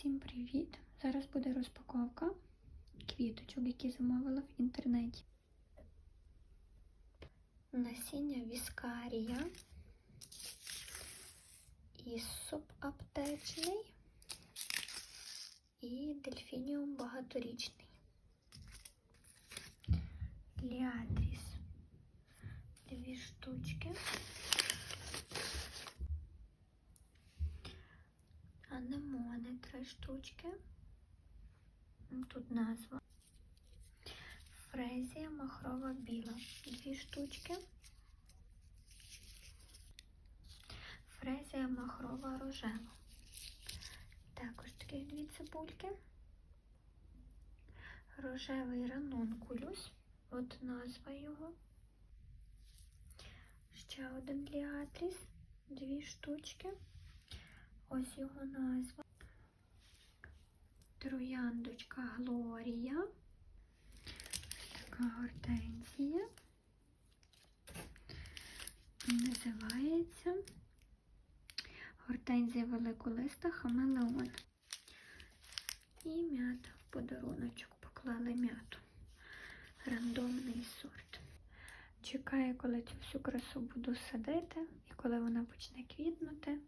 Всім привіт! Зараз буде розпаковка квіточок, які замовила в інтернеті. Насіння віскарія і субаптечний і дельфініум багаторічний. Ліатріс. Дві штучки. Анемони три штучки. Тут назва. Фрезія махрова біла. Дві штучки. Фрезія махрова рожева. Також таких дві цибульки. Рожевий ранункулюс. От назва його. Ще один ліатріс. Дві штучки. Ось його назва. Трояндочка Глорія. Така гортензія. Називається Гортензія великолиста хамелеон. І м'ята в подаруночок поклали м'яту. Рандомний сорт. Чекаю, коли цю всю красу буду садити і коли вона почне квітнути.